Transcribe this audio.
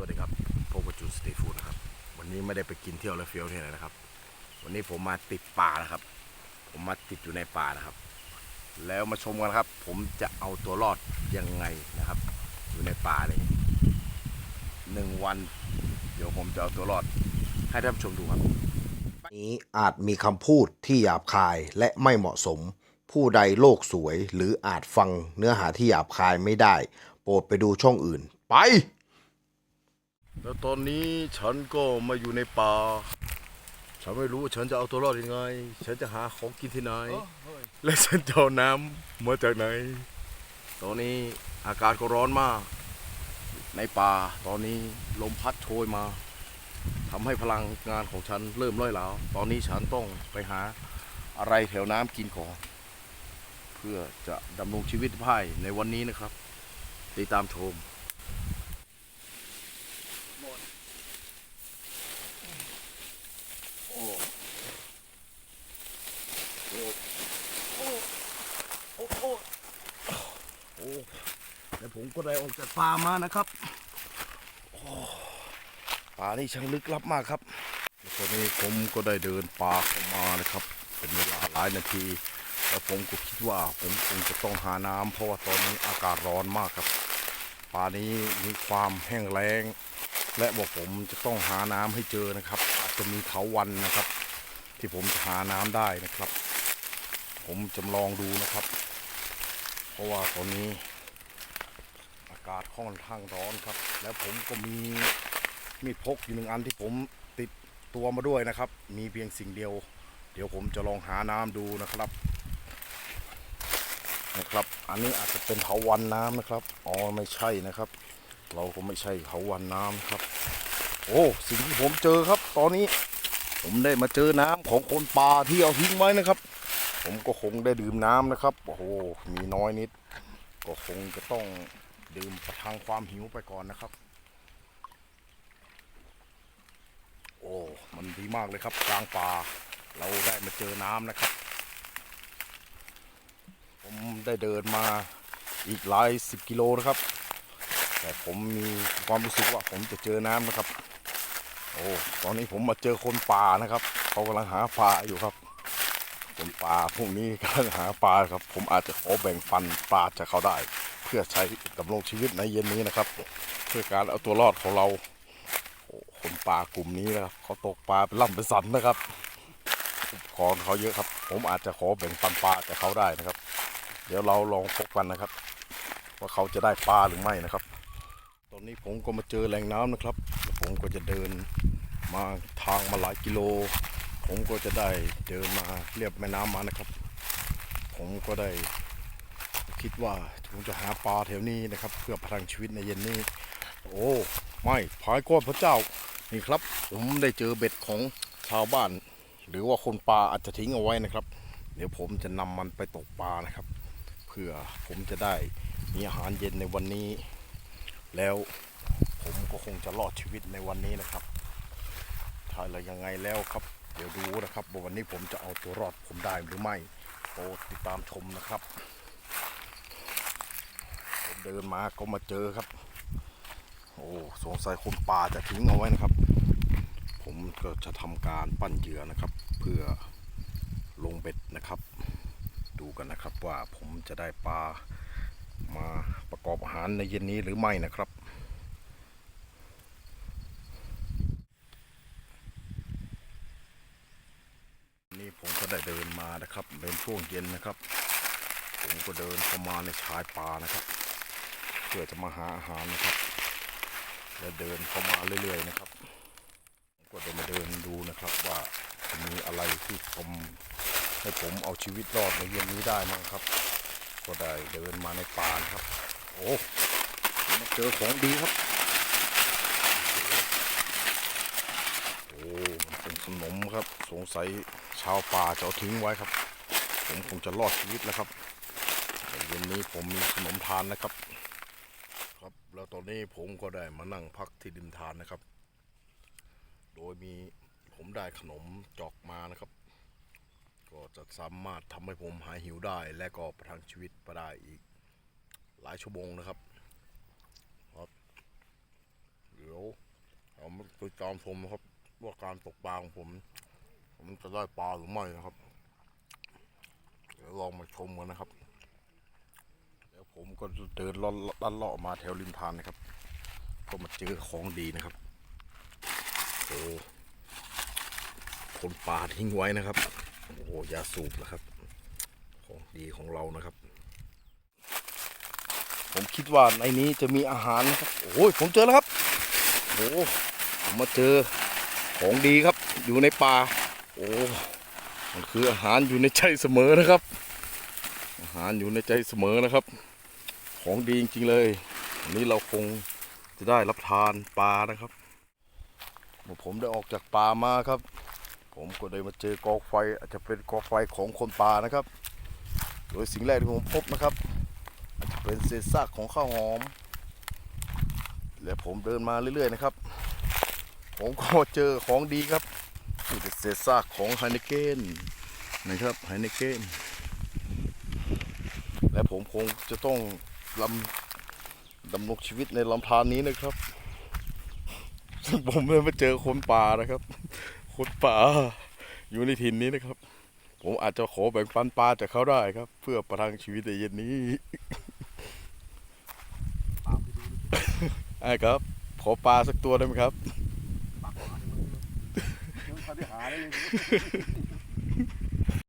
วัสดีครับพบกับจูนสตีฟูดนะครับ วันนี้ไม่ได้ไปกินเที่ยวและเฟี้ยวที่ไหนนะครับ วันนี้ผมมาติดป่านะครับ ผมมาติดอยู่ในป่านะครับ แล้วมาชมกันครับ ผมจะเอาตัวรอดยังไงนะครับ อยู่ในป่าเลยหนึ่งวัน เดี๋ยวผมจะเอาตัวรอด ให้ท่านผู้ชมดูครับนี้อาจมีคำพูดที่หยาบคายและไม่เหมาะสม ผู้ใดโลกสวยหรืออาจฟังเนื้อหาที่หยาบคายไม่ได้ โปรดไปดูช่องอื่น ไป แล้วตอนนี้ฉันก็มาอยู่ในป่า ฉันไม่รู้ว่าฉันจะเอาตัวรอดยังไง ฉันจะหาของกินที่ไหน และฉันจะเอาน้ำมาจากไหน ตอนนี้อากาศก็ร้อนมาก ในป่าตอนนี้ลมพัดโชยมาทำให้พลังงานของฉันเริ่มล่อยหลาวตอนนี้ฉันต้องไปหาอะไรแถวน้ำกินก่อนเพื่อจะดำรงชีวิตภายในวันนี้นะครับ ติดตามชม โอ้โหโอ้แล้ว ผมก็ได้ออกจากป่ามานะครับโอ้ป่านี่ช่างลึกลับมากครับแล้วตอนนี้ผมก็ได้เดินป่าเข้ามานะครับ เป็นเวลาหลายนาที แล้วผมก็คิดว่าผมคงจะต้องหาน้ำเพราะว่าตอนนี้อากาศร้อนมากครับ ป่านี้มีความแห้งแล้ง และว่าผมจะต้องหาน้ำให้เจอนะครับ อาจจะมีเถาวันนะครับ ที่ผมจะหาน้ำได้นะครับ ผมจำลองดูนะครับ เพราะว่าตอนนี้อากาศค่อนข้างร้อนครับ แล้วผมก็มีมีดพกอยู่หนึ่งอันที่ผมติดตัวมาด้วยนะครับ มีเพียงสิ่งเดียว เดี๋ยวผมจะลองหาน้ำดูนะครับนะครับ อันนี้อาจจะเป็นเถาวันน้ำนะครับอ๋อไม่ใช่นะครับ เราก็ไม่ใช่เถาวันน้ำครับ โอ้สิ่งที่ผมเจอครับ ตอนนี้ผมได้มาเจอน้ำของคนป่าที่เอาทิ้งไว้นะครับ ผมก็คงได้ดื่มน้ำนะครับ โอ้โหมีน้อยนิด ก็คงจะต้อง ดื่มประทังความหิวไปก่อนนะครับ โอ้มันดีมากเลยครับ กลางป่า เราได้มาเจอน้ำนะครับ ผมได้เดินมาอีกหลายสิบกิโลนะครับ แต่ผมมีความรู้สึกว่าผมจะเจอน้ำนะครับ โอ้ตอนนี้ผมมาเจอคนป่านะครับเขากำลังหาปลาอยู่ครับคนป่าพวกนี้กำลังหาปลาครับ ผมอาจจะขอแบ่งปันปลาจากเขาได้ พื่อใช้ดำรงชีวิตในเย็นนี้นะครับ เพื่อการเอาตัวรอดของเราโอ้คนป่ากลุ่มนี้นะครับเขาตกปลาเป็นล่ำเป็นสันนะครับอุปกรณ์เขาเยอะครับ ผมอาจจะขอแบ่งปันปลาจากเขาได้นะครับ เดี๋ยวเราลองพบกันนะครับ ว่าเขาจะได้ปลาหรือไม่นะครับ ตอนนี้ผมก็มาเจอแหล่งน้ำนะครับแล้วผมก็จะเดินมาทางมาหลายกิโล ผมก็จะได้เดินมาเรียบแม่น้ำมานะครับ ผมก็ได้ คิดว่าผมจะหาปลาแถวนี้นะครับ เพื่อประทังชีวิตในเย็นนี้ โอ้ไม่พายก้อนพระเจ้านี่ครับ ผมได้เจอเบ็ดของชาวบ้าน หรือว่าคนปลาอาจจะทิ้งเอาไว้นะครับ เดี๋ยวผมจะนำมันไปตกปลานะครับ เพื่อผมจะได้มีอาหารเย็นในวันนี้ แล้วผมก็คงจะรอดชีวิตในวันนี้นะครับถ้าอะไรยังไงแล้วครับ เดี๋ยวดูนะครับว่าวันนี้ผมจะเอาตัวรอดผมได้หรือไม่โปรดติดตามชมนะครับ เดินมาก็มาเจอครับ โอ้สงสัยคนป่าจะทิ้งเอาไว้นะครับ ผมก็จะทำการปั้นเหยื่อนะครับ เพื่อลงเบ็ดนะครับ ดูกันนะครับว่าผมจะได้ปลามาประกอบอาหารในเย็นนี้หรือไม่นะครับนี่ผมก็ได้เดินมานะครับเป็นช่วงเย็นนะครับ ผมก็เดินเข้ามาในชายป่านะครับ เพื่อจะมาหาอาหารนะครับ และเดินเข้ามาเรื่อยๆนะครับก็จะมาเดินดูนะครับว่ามีอะไรที่ผมให้ผมเอาชีวิตรอดในเย็นนี้ได้มั้งครับ ก็ได้เดินมาในป่านครับ โอ้มมาเจอของดีครับโอ้มันเป็นขนมครับ สงสัยชาวป่าจะเอาทิ้งไว้ครับ ผมคงจะรอดชีวิตแล้วครับในเย็นนี้ผมมีขนมทานนะครับ แล้วตอนนี้ผมก็ได้มานั่งพักที่ริมทานนะครับ โดยมีผมได้ขนมจอกมานะครับ ก็จะสามารถทำให้ผมหายหิวได้ และก็ประทังชีวิตไปได้อีกหลายชั่วโมงนะครับครับเดี๋ยวติดตามชมนะครับว่าการตกปลาของผมผมจะได้ปลาหรือไม่นะครับ เดี๋ยวลองมาชมกันนะครับ ผมก็เดินลอดลัดเลาะมาแถวริมทานนะครับ ก็มาเจอของดีนะครับโอ้คนป่าทิ้งไว้นะครับโอ้ยาสูบนะครับ ของดีของเรานะครับ ผมคิดว่าในนี้จะมีอาหารนะครับโอ้ยผมเจอแล้วครับโอ้ผมมาเจอของดีครับ อยู่ในป่าโอ้มันคืออาหารอยู่ในใจเสมอนะครับ อาหารอยู่ในใจเสมอนะครับ ของดีจริงๆเลยวันนี้เราคงจะได้รับทานปลานะครับเมื่อผมได้ออกจากป่ามาครับ ผมก็ได้มาเจอกองไฟอาจจะเป็นกองไฟของคนป่านะครับ โดยสิ่งแรกที่ผมพบนะครับอาจจะเป็นเศษซากของข้าวหอม และผมเดินมาเรื่อยๆนะครับ ผมก็เจอของดีครับนี่เป็นเศษซากของไฮเนเกนนะครับไฮเนเกนและผมคงจะต้อง ลำดำรงชีวิตในลำธารนี้นะครับซึ่งผมได้มาเจอคนป่านะครับ คนป่า อยู่ในถิ่นนี้นะครับ ผมอาจจะขอแบ่งปันปลาจากเขาได้ครับ เพื่อประทังชีวิตในเย็นนี้ไอ้ครับ ขอปลาสักตัวได้ไหมครับเขาได้หาได้เลย